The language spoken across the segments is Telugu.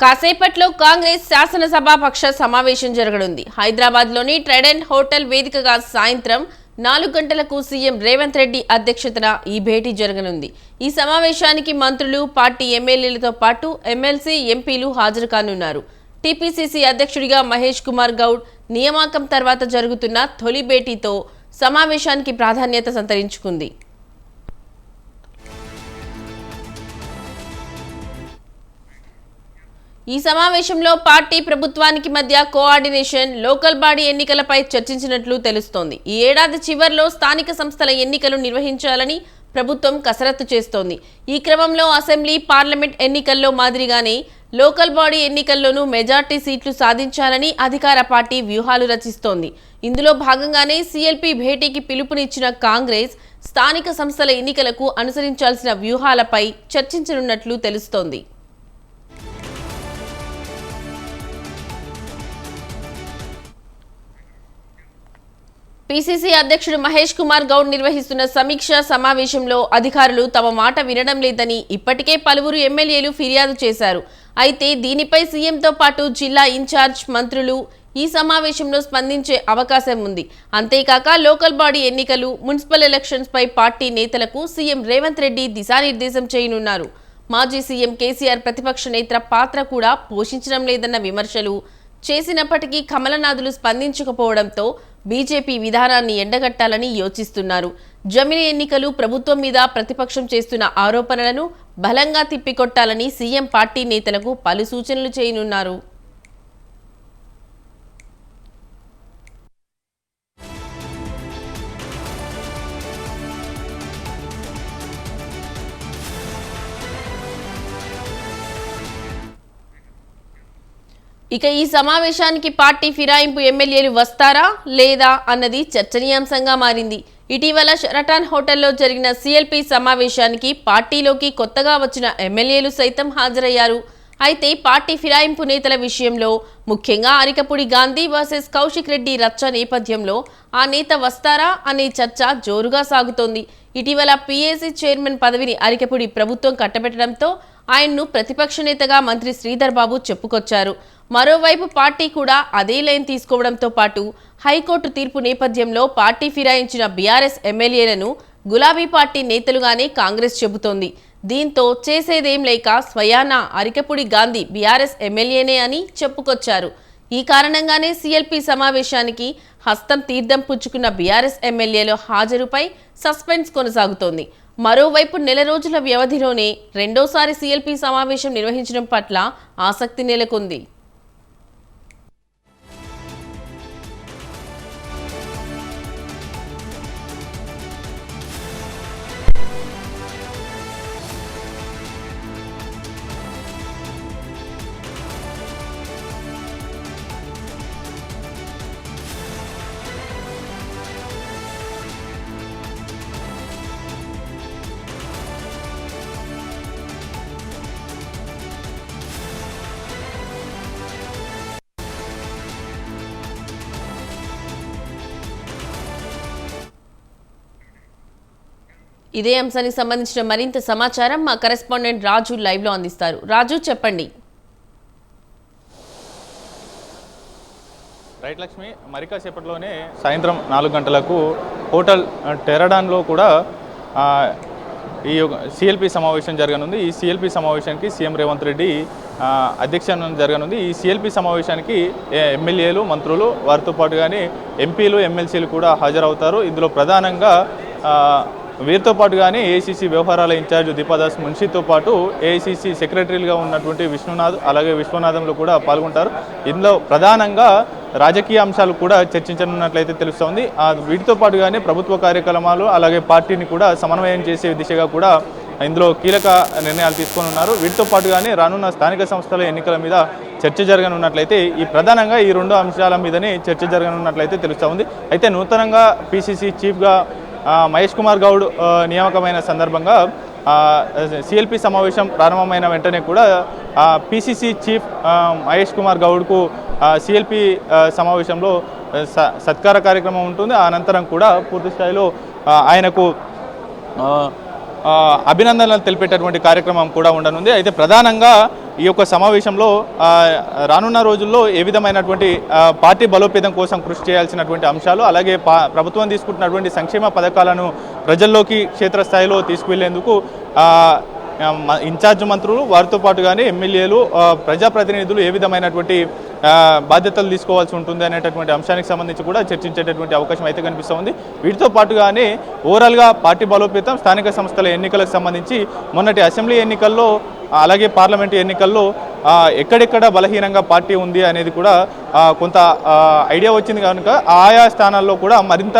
కాసేపట్లో కాంగ్రెస్ శాసనసభాపక్ష సమావేశం జరగనుంది. హైదరాబాద్లోని ట్రైడెంట్ హోటల్ వేదికగా సాయంత్రం నాలుగు గంటలకు సీఎం రేవంత్ రెడ్డి అధ్యక్షతన ఈ భేటీ జరగనుంది. ఈ సమావేశానికి మంత్రులు పార్టీ ఎమ్మెల్యేలతో పాటు ఎమ్మెల్సీ ఎంపీలు హాజరు కానున్నారు. టీపీసీసీ అధ్యక్షుడిగా మహేష్ కుమార్ గౌడ్ నియామకం తర్వాత జరుగుతున్న తొలి భేటీతో సమావేశానికి ప్రాధాన్యత సంతరించుకుంది. ఈ సమావేశంలో పార్టీ ప్రభుత్వానికి మధ్య కోఆర్డినేషన్ లోకల్ బాడీ ఎన్నికలపై చర్చించినట్లు తెలుస్తోంది. ఈ ఏడాది చివర్లో స్థానిక సంస్థల ఎన్నికలు నిర్వహించాలని ప్రభుత్వం కసరత్తు చేస్తోంది. ఈ క్రమంలో అసెంబ్లీ పార్లమెంట్ ఎన్నికల్లో మాదిరిగానే లోకల్ బాడీ ఎన్నికల్లోనూ మెజార్టీ సీట్లు సాధించాలని అధికార పార్టీ వ్యూహాలు రచిస్తోంది. ఇందులో భాగంగానే సీఎల్పీ భేటీకి పిలుపునిచ్చిన కాంగ్రెస్ స్థానిక సంస్థల ఎన్నికలకు అనుసరించాల్సిన వ్యూహాలపై చర్చించనున్నట్లు తెలుస్తోంది. పిసిసి అధ్యక్షుడు మహేష్ కుమార్ గౌడ్ నిర్వహిస్తున్న సమీక్ష సమావేశంలో అధికారులు తమ మాట వినడం లేదని ఇప్పటికే పలువురు ఎమ్మెల్యేలు ఫిర్యాదు చేశారు. అయితే దీనిపై సీఎంతో పాటు జిల్లా ఇన్ఛార్జ్ మంత్రులు ఈ సమావేశంలో స్పందించే అవకాశం ఉంది. అంతేకాక లోకల్ బాడీ ఎన్నికలు మున్సిపల్ ఎలక్షన్స్ పై పార్టీ నేతలకు సీఎం రేవంత్ రెడ్డి దిశానిర్దేశం చేయనున్నారు. మాజీ సీఎం కేసీఆర్ ప్రతిపక్ష నేత పాత్ర కూడా పోషించడం లేదన్న విమర్శలు చేసినప్పటికీ కమలనాథులు స్పందించకపోవడంతో బీజేపీ విధానాన్ని ఎండగట్టాలని యోచిస్తున్నారు. జమిలి ఎన్నికలు ప్రభుత్వం మీద ప్రతిపక్షం చేస్తున్న ఆరోపణలను బలంగా తిప్పికొట్టాలని సీఎం పార్టీ నేతలకు పలు సూచనలు చేయనున్నారు. ఇక ఈ సమావేశానికి పార్టీ ఫిరాయింపు ఎమ్మెల్యేలు వస్తారా లేదా అన్నది చర్చనీయాంశంగా మారింది. ఇటీవల షరటాన్ హోటల్లో జరిగిన సిఎల్పి సమావేశానికి పార్టీలోకి కొత్తగా వచ్చిన ఎమ్మెల్యేలు సైతం హాజరయ్యారు. అయితే పార్టీ ఫిరాయింపు నేతల విషయంలో ముఖ్యంగా అరికపుడి గాంధీ వర్సెస్ కౌశిక్ రెడ్డి రచ్చ నేపథ్యంలో ఆ నేత వస్తారా అనే చర్చ జోరుగా సాగుతోంది. ఇటీవల పీఏసీ చైర్మన్ పదవిని అరికపుడి ప్రభుత్వం కట్టబెట్టడంతో ఆయన్ను ప్రతిపక్ష నేతగా మంత్రి శ్రీధర్ బాబు చెప్పుకొచ్చారు. మరోవైపు పార్టీ కూడా అదే లైన్ తీసుకోవడంతో పాటు హైకోర్టు తీర్పు నేపథ్యంలో పార్టీ ఫిరాయించిన బీఆర్ఎస్ ఎమ్మెల్యేలను గులాబీ పార్టీ నేతలుగానే కాంగ్రెస్ చెబుతోంది. దీంతో చేసేదేం లేక స్వయానా అరికపుడి గాంధీ బీఆర్ఎస్ ఎమ్మెల్యేనే అని చెప్పుకొచ్చారు. ఈ కారణంగానే సీఎల్పీ సమావేశానికి హస్తం తీర్థం పుచ్చుకున్న బీఆర్ఎస్ ఎమ్మెల్యేల హాజరుపై సస్పెన్స్ కొనసాగుతోంది. మరోవైపు నెల రోజుల వ్యవధిలోనే రెండోసారి సీఎల్పీ సమావేశం నిర్వహించడం పట్ల ఆసక్తి నెలకొంది. ఇదే అంశానికి సంబంధించిన మరింత సమాచారం మా కరెస్పాండెంట్ రాజు లైవ్లో అందిస్తారు. రాజు చెప్పండి. రైట్ లక్ష్మి మరి సాయంత్రం నాలుగు గంటలకు హోటల్ టెరడాన్లో కూడా ఈ సిఎల్పి సమావేశం జరగనుంది. ఈ సిఎల్పి సమావేశానికి సీఎం రేవంత్ రెడ్డి అధ్యక్షం అధ్యక్షన జరగనుంది. ఈ సిఎల్పి సమావేశానికి ఎమ్మెల్యేలు మంత్రులు వారితో పాటుగానే ఎంపీలు ఎమ్మెల్సీలు కూడా హాజరవుతారు. ఇందులో ప్రధానంగా వీరితో పాటు కానీ ఏఐసీసీ వ్యవహారాల ఇన్ఛార్జ్ దీపాదాస్ మున్షితో పాటు ఏఐసీసీ సెక్రటరీలుగా ఉన్నటువంటి విష్ణునాథ్ అలాగే విశ్వనాథంలో కూడా పాల్గొంటారు. ఇందులో ప్రధానంగా రాజకీయ అంశాలు కూడా చర్చించనున్నట్లయితే తెలుస్తోంది. ఆ వీటితో పాటుగానే ప్రభుత్వ కార్యక్రమాలు అలాగే పార్టీని కూడా సమన్వయం చేసే దిశగా కూడా ఇందులో కీలక నిర్ణయాలు తీసుకొని ఉన్నారు వీటితో పాటుగానే రానున్న స్థానిక సంస్థల ఎన్నికల మీద చర్చ జరగనున్నట్లయితే ఈ ప్రధానంగా ఈ రెండు అంశాల మీదనే చర్చ జరగనున్నట్లయితే తెలుస్తోంది. అయితే నూతనంగా పిసిసి చీఫ్గా మహేష్ కుమార్ గౌడ్ నియామకమైన సందర్భంగా సిఎల్పి సమావేశం ప్రారంభమైన వెంటనే కూడా పిసిసి చీఫ్ మహేష్ కుమార్ గౌడ్కు సిఎల్పి సమావేశంలో స- సత్కార కార్యక్రమం ఉంటుంది. అనంతరం కూడా పూర్తి స్థాయిలో ఆయనకు అభినందనలు తెలిపేటటువంటి కార్యక్రమం కూడా ఉండనుంది. అయితే ప్రధానంగా ఈ యొక్క సమావేశంలో రానున్న రోజుల్లో ఏ విధమైనటువంటి పార్టీ బలోపేతం కోసం కృషి చేయాల్సినటువంటి అంశాలు అలాగే పా ప్రభుత్వం తీసుకుంటున్నటువంటి సంక్షేమ పథకాలను ప్రజల్లోకి క్షేత్రస్థాయిలో తీసుకువెళ్ళేందుకు ఇన్ఛార్జ్ మంత్రులు వారితో పాటుగానే ఎమ్మెల్యేలు ప్రజాప్రతినిధులు ఏ విధమైనటువంటి బాధ్యతలు తీసుకోవాల్సి ఉంటుంది అనేటటువంటి అంశానికి సంబంధించి కూడా చర్చించేటటువంటి అవకాశం అయితే కనిపిస్తుంది. వీటితో పాటుగానే ఓవరాల్గా పార్టీ బలోపేతం స్థానిక సంస్థల ఎన్నికలకు సంబంధించి మొన్నటి అసెంబ్లీ ఎన్నికల్లో అలాగే పార్లమెంటు ఎన్నికల్లో ఎక్కడెక్కడ బలహీనంగా పార్టీ ఉంది అనేది కూడా కొంత ఐడియా వచ్చింది కనుక ఆయా స్థానాల్లో కూడా మరింత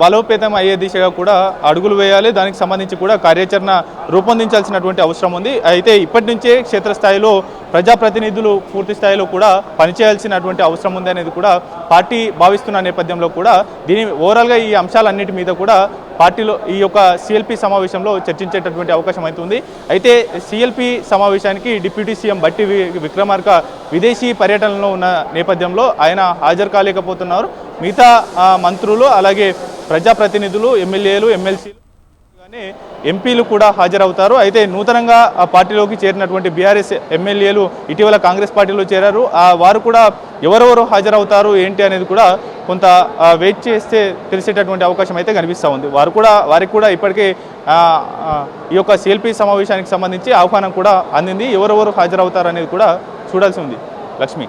బలోపేతం అయ్యే దిశగా కూడా అడుగులు వేయాలి. దానికి సంబంధించి కూడా కార్యాచరణ రూపొందించాల్సినటువంటి అవసరం ఉంది. అయితే ఇప్పటి నుంచే క్షేత్రస్థాయిలో ప్రజాప్రతినిధులు పూర్తి స్థాయిలో కూడా పనిచేయాల్సినటువంటి అవసరం ఉంది అనేది కూడా పార్టీ భావిస్తున్న నేపథ్యంలో కూడా దీని ఓవరాల్గా ఈ అంశాలన్నిటి మీద కూడా పార్టీలో ఈ యొక్క సిఎల్పి సమావేశంలో చర్చించేటటువంటి అవకాశం అవుతుంది అయితే సిఎల్పి సమావేశానికి డిప్యూటీ సీఎం బట్టి విక్రమార్క విదేశీ పర్యటనలో ఉన్న నేపథ్యంలో ఆయన హాజరు కాలేకపోతున్నారు. మిగతా మంత్రులు అలాగే ప్రజాప్రతినిధులు ఎమ్మెల్యేలు ఎమ్మెల్సీలు కానీ ఎంపీలు కూడా హాజరవుతారు. అయితే నూతనంగా ఆ పార్టీలోకి చేరినటువంటి బీఆర్ఎస్ ఎమ్మెల్యేలు ఇటీవల కాంగ్రెస్ పార్టీలో చేరారు. ఆ వారు కూడా ఎవరెవరు హాజరవుతారు ఏంటి అనేది కూడా కొంత వెయిట్ చేస్తే తెలిసేటటువంటి అవకాశం అయితే కనిపిస్తూ ఉంది. వారు కూడా వారికి కూడా ఇప్పటికే ఈ యొక్క సిఎల్పి సమావేశానికి సంబంధించి ఆహ్వానం కూడా అందింది. ఎవరెవరు హాజరవుతారు అనేది కూడా చూడాల్సి ఉంది. Lakshmi.